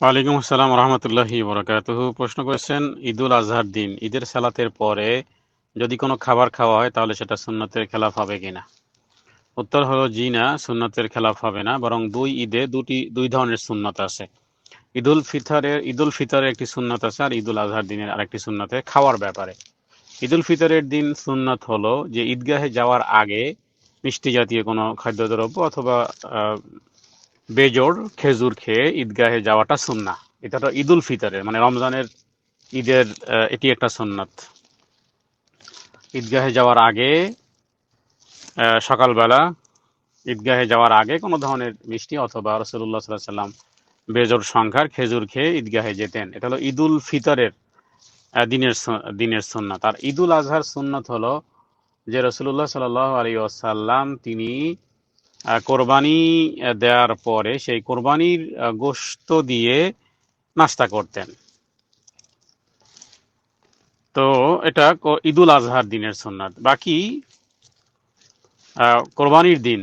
ওয়ালাইকুম আসসালাম রহমতুল্লাহি বরাকাতুহু প্রশ্ন করেছেন, ঈদুল আজহার দিন, ঈদের সালাতের পরে যদি কোনো খাবার খাওয়া হয়, তাহলে সেটা সুন্নতের খেলাফ হবে কিনা? উত্তর হলো জি না, সুন্নতের খেলাফ হবে না, বরং দুই ঈদে দুটি, দুই ধরনের সুন্নত আছে। ঈদুল ফিতরের ঈদুল ফিতরের একটি সুন্নত আছে আর ঈদুল আজহার দিনের আরেকটি সুন্নতে খাওয়ার ব্যাপারে। ঈদুল ফিতরের দিন সুন্নত হলো যে ঈদগাহে যাওয়ার আগে মিষ্টি জাতীয় কোনো খাদ্যদ্রব্য অথবা বেজোড় খেজুর খেয়ে ঈদগাহে যাওয়াটা সুন্না এটা তো ঈদুল ফিতরের মানে রমজানের ঈদের এটি একটা সুন্নাত। ঈদগাহে যাওয়ার আগে সকালবেলা ঈদগাহে যাওয়ার আগে কোনো ধরনের মিষ্টি অথবা রসুল্লাহ সাল্লাহ সাল্লাম বেজোর সংখ্যার খেজুর খেয়ে ঈদগাহে যেতেন। এটা হলো ঈদুল ফিতরের দিনের দিনের সুন্নাত। আর ঈদুল আজহার সুন্নত হলো যে রসুল্লাহ সাল আলী আসাল্লাম তিনি কোরবানি দেওয়ার পরে সেই কোরবানির গোশত দিয়ে নাস্তা করতেন। তো এটা ঈদুল আজহার দিনের সুন্নাত। বাকি কোরবানির দিন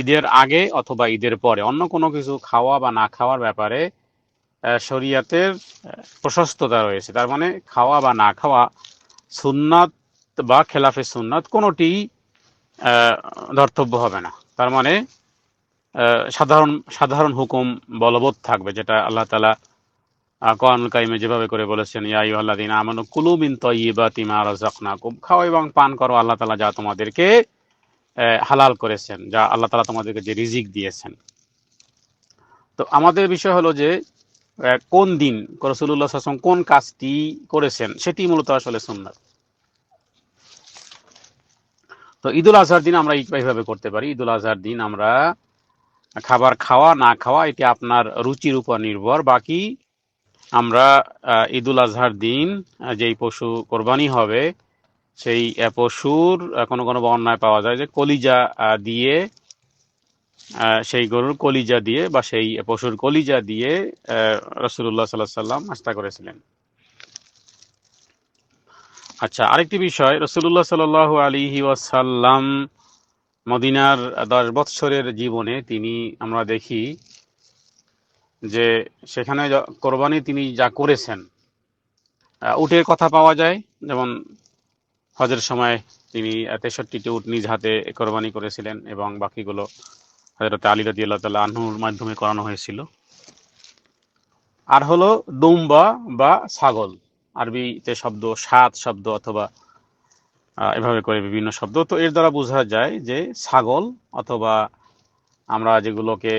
ঈদের আগে অথবা ঈদের পরে, অন্য কোনো কিছু খাওয়া বা না খাওয়ার ব্যাপারে শরিয়াতের প্রশস্ততা রয়েছে। তার মানে খাওয়া বা না খাওয়া সুন্নাত বা খেলাফে সুন্নাত কোনোটি ধর্তব্য হবে না। তার মানে সাধারণ সাধারণ হুকুম বলবৎ থাকবে, যেটা আল্লাহ তালা কোরআনুল কারিমে যেভাবে করে বলেছেন, ইয়া আইয়ুহাল্লাযীনা আমানু কুলু মিন তাইয়্যিবাতি মা রাযাকনাকুম, খাও এবং পান করো আল্লাহ তালা যা তোমাদেরকে হালাল করেছেন, যা আল্লাহ তালা তোমাদেরকে যে রিজিক দিয়েছেন। তো আমাদের বিষয় হলো যে কোন দিন আলাইহি ওয়াসাল্লাম কোন কাজটি করেছেন, সেটি মূলত আসলে সুন্নাত। তো ঈদুল আজহার দিন আমরা এইভাবে করতে পারি। ঈদুল আজহার দিন আমরা খাবার খাওয়া, না খাওয়া, এটি আপনার রুচির উপর নির্ভর। বাকি আমরা ঈদুল আজহার দিন যেই পশু কোরবানি হবে, সেই পশুর কোনো কোনো বর্ণায় পাওয়া যায় যে কলিজা দিয়ে সেই গরুর কলিজা দিয়ে বা সেই পশুর কলিজা দিয়ে রসুল্লাহ সাল্লাহ সাল্লাম নাস্তা করেছিলেন। আচ্ছা আরেকটি বিষয়। রসুল্লাহ সাল আলিহি ওয়াসাল্লাম মদিনার দশ বৎসরের জীবনে তিনি, আমরা দেখি যে সেখানে কোরবানি তিনি যা করেছেন উটের কথা পাওয়া যায়। যেমন হজের সময় তিনি তেষট্টিটি উট নিজ হাতে কোরবানি করেছিলেন এবং বাকিগুলো হজরত আলী রাজি আল্লাহ তাল্লাহ আনহুর মাধ্যমে করানো হয়েছিল। আর হলো দুম্বা বা ছাগল। আরবিতে শব্দ সাত শব্দ অথবা এভাবে করে বিভিন্ন শব্দ। তো এর দ্বারা বোঝা যায় যে ছাগল অথবা আমরা যেগুলোকে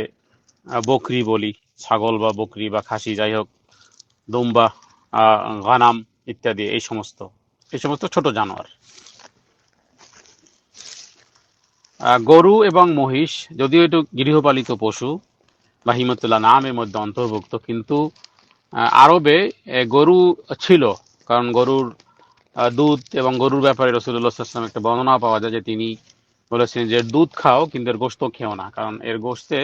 বকরি বলি, ছাগল বা বকরি বা খাসি, যাই হোক, দুম্বা গানাম ইত্যাদি, এই সমস্ত এই সমস্ত ছোট জানোয়ার। গরু এবং মহিষ, যদিও এটু গৃহপালিত পশু, বা হিমতুল্লাহ নামের মধ্যে অন্তর্ভুক্ত, কিন্তু আরবে গরু ছিল, কারণ গরুর দুধ এবং গরুর ব্যাপারে রসুল্লাহ একটা বর্ণনা পাওয়া যায় যে তিনি বলেছেন যে দুধ খাও, কিন্তু এর গোস্ত খেও না। কারণ এর গোস্তে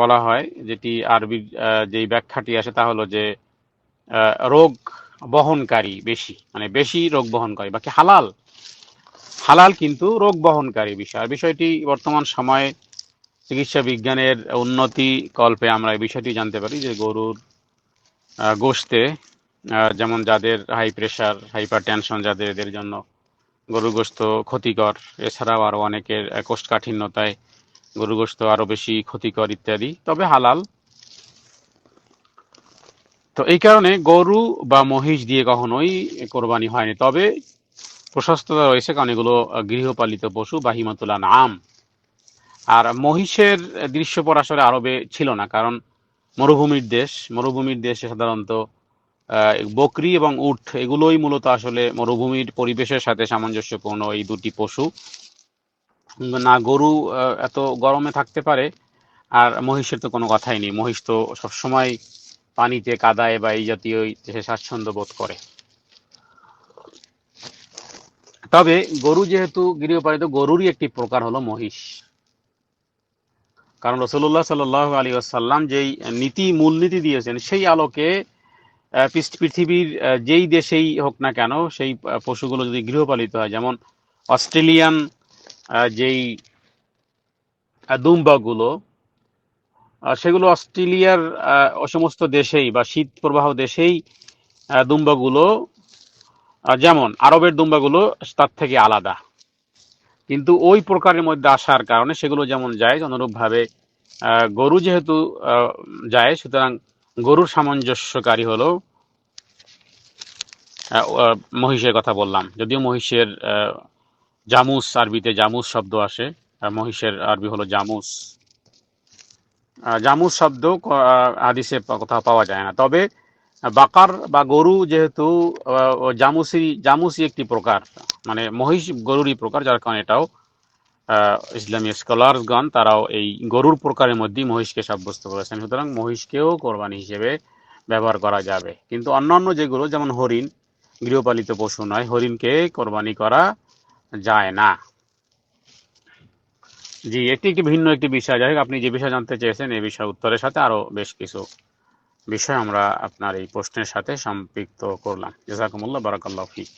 বলা হয় যেটি আরবির যেই ব্যাখ্যাটি আসে তা হলো যে রোগ বহনকারী বেশি মানে বেশি রোগ বহনকারী, বাকি হালাল। হালাল কিন্তু রোগ বহনকারী বিষয়। আর বিষয়টি বর্তমান সময়ে চিকিৎসা বিজ্ঞানের উন্নতি কল্পে আমরা এই বিষয়টি জানতে পারি যে গরুর গোশতে যেমন যাদের হাই প্রেশার হাইপার টেনশন যাদের, এদের জন্য গরুর গোস্ত ক্ষতিকর। এছাড়াও আরও অনেকের কোষ্ঠকাঠিন্যতায় গরুর গোস্ত আরও বেশি ক্ষতিকর ইত্যাদি, তবে হালাল। তো এই কারণে গরু বা মহিষ দিয়ে কখনোই কোরবানি হয়নি। তবে প্রশস্ততা রয়েছে, কারণ এগুলো গৃহপালিত পশু বা হিমাতুল্লাহ নাম আর মহিষের দৃশ্যপট আসলে আরবে ছিল না, কারণ মরুভূমির দেশ। মরুভূমির দেশে সাধারণত বকরি এবং উট এগুলোই মূলত আসলে মরুভূমির পরিবেশের সাথে সামঞ্জস্যপূর্ণ এই দুটি পশু। না, গরু এত গরমে থাকতে পারে, আর মহিষের তো কোনো কথাই নেই। মহিষ তো সবসময় পানিতে কাদায় বা এই জাতীয় সে স্বাচ্ছন্দ্য বোধ করে। তবে গরু যেহেতু গৃহপালিত, গরুরই একটি প্রকার হলো মহিষ। কারণ রসুল্লাহ সাল আলী আসাল্লাম যেই নীতি মূলনীতি দিয়েছেন, সেই আলোকে পৃথিবীর যেই দেশেই হোক না কেন, সেই পশুগুলো যদি গৃহপালিত হয়, যেমন অস্ট্রেলিয়ান যেই দুম্বাগুলো সেগুলো অস্ট্রেলিয়ার সমস্ত দেশেই বা শীত প্রবাহ দেশেই দুম্বাগুলো যেমন আরবের দুম্বাগুলো তার থেকে আলাদা। কিন্তু ওই প্রকারের মধ্যে আসার কারণে সেগুলো যেমন যায়, অনুরূপভাবে গরু যেহেতু যায়, সুতরাং গরুর সামঞ্জস্যকারী হলো মহিষের কথা বললাম। যদিও মহিষের জামুস আরবিতে জামুস শব্দ আসে মহিষের আরবি হলো জামুস। জামুস শব্দ হাদিসে কোথাও পাওয়া যায় না। তবে বাকার বা গরু যেহেতু জামুসি জামুসি একটি প্রকার মানে মহিষ গরুরই প্রকার, যার কারণে এটাও ইসলামী স্কলারগণ তারাও এই গরুর প্রকারের মধ্যেই মহিষকে সাব্যস্ত করেছেন। সুতরাং মহিষকেও কোরবানি হিসেবে ব্যবহার করা যাবে। কিন্তু অন্যান্য যেগুলো যেমন হরিণ, গৃহপালিত পশু নয়, হরিণকে কোরবানি করা যায় না। জি এটি একটি ভিন্ন একটি বিষয়। যাই হোক, আপনি যে বিষয় জানতে চেয়েছেন এই বিষয় উত্তরের সাথে আরও বেশ কিছু বিষয় আমরা আপনার এই প্রশ্নের সাথে সম্পৃক্ত করলাম। জাজাকুমুল্লাহ বারাকাল্লাহ ফিক।